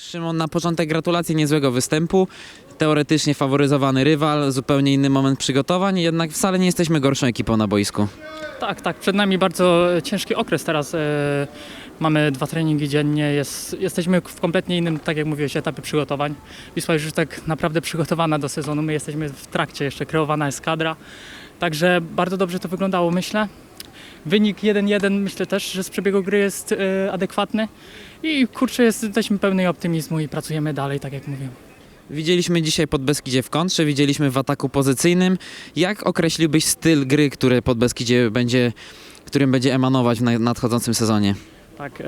Szymon, na początek gratulacje niezłego występu. Teoretycznie faworyzowany rywal, zupełnie inny moment przygotowań, jednak wcale nie jesteśmy gorszą ekipą na boisku. Tak, tak. Przed nami bardzo ciężki okres teraz. E, mamy dwa treningi dziennie. Jest, jesteśmy w kompletnie innym, tak jak mówiłeś, etapie przygotowań. Wisła już tak naprawdę przygotowana do sezonu. My jesteśmy w trakcie, jeszcze kreowana jest kadra. Także bardzo dobrze to wyglądało, myślę. Wynik 1-1 myślę też, że z przebiegu gry jest e, adekwatny. I kurczę, jesteśmy pełni optymizmu i pracujemy dalej, tak jak mówiłem. Widzieliśmy dzisiaj pod Beskidzie w kontrze, widzieliśmy w ataku pozycyjnym. Jak określiłbyś styl gry, który pod Beskidzie będzie, którym będzie emanować w na- nadchodzącym sezonie? Tak,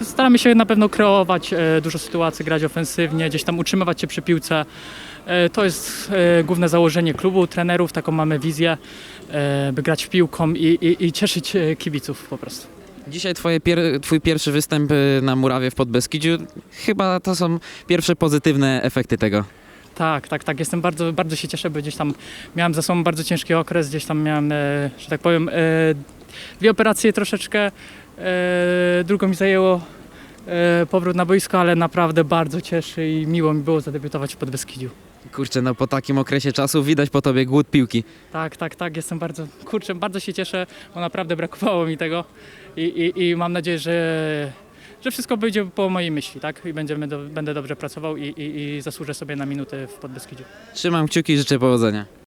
e, staramy się na pewno kreować e, dużo sytuacji, grać ofensywnie, gdzieś tam utrzymywać się przy piłce. E, To jest główne założenie klubu, trenerów, taką mamy wizję, by grać w piłką i, i, i cieszyć kibiców po prostu. Dzisiaj twoje pier- twój pierwszy występ na murawie w Podbeskidziu. Chyba to są pierwsze pozytywne efekty tego. Tak, tak, tak, jestem bardzo, bardzo się cieszę, bo gdzieś tam miałem za sobą bardzo ciężki okres, gdzieś tam miałem, że tak powiem, dwie operacje troszeczkę, e, drugą mi zajęło e, powrót na boisko, ale naprawdę bardzo cieszy i miło mi było zadebiutować w Podbeskidziu. Kurczę, no po takim okresie czasu widać po tobie głód piłki. Tak, tak, tak, jestem bardzo, kurczę, bardzo się cieszę, bo naprawdę brakowało mi tego i, i, i mam nadzieję, że, że wszystko będzie po mojej myśli, tak, i będziemy do, będę dobrze pracował i, i, i zasłużę sobie na minutę w Podbeskidziu. Trzymam kciuki i życzę powodzenia.